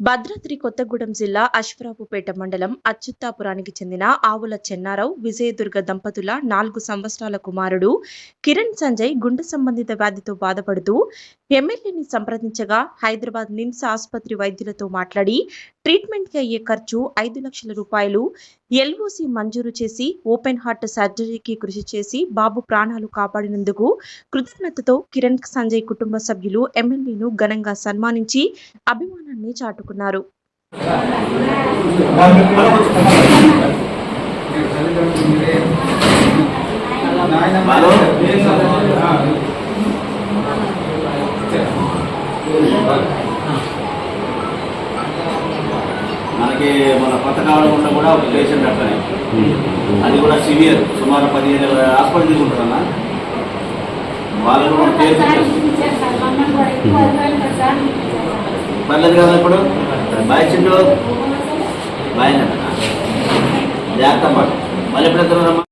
భద్రాద్రి కొత్తగూడెం జిల్లా అశ్వరావుపేట మండలం అచ్యుత్తాపురానికి చెందిన ఆవుల చెన్నారావు విజయదుర్గ దంపతుల నాలుగు సంవత్సరాల కుమారుడు కిరణ్ సంజయ్ గుండె సంబంధిత వ్యాధితో బాధపడుతూ ఎమ్మెల్యేని సంప్రదించగా హైదరాబాద్ నిమ్స్ ఆసుపత్రి వైద్యులతో మాట్లాడి ట్రీట్మెంట్కి అయ్యే ఖర్చు ఐదు లక్షల రూపాయలు ఎల్ఓసి మంజూరు చేసి ఓపెన్ హార్ట్ సర్జరీకి కృషి చేసి బాబు ప్రాణాలు కాపాడినందుకు కృతజ్ఞతతో కిరణ్ సంజయ్ కుటుంబ సభ్యులు ఎమ్మెల్యేను ఘనంగా సన్మానించి అభిమానాన్ని చాటుకున్నారు. మనకి మన కొత్త కావడంలో కూడా ఒక పేషెంట్ అట్లనే. అది కూడా సివియర్ సుమారు పదిహేను హాస్పిటల్ తీసుకుంటారన్న. వాళ్ళు కూడా పేరు పర్లేదు కదా ఇప్పుడు బాయ్ చింటూ బాయ్ జాగ్రత్త పడు మళ్ళీ ఎప్పుడు ఎత్తున్నారమ్మా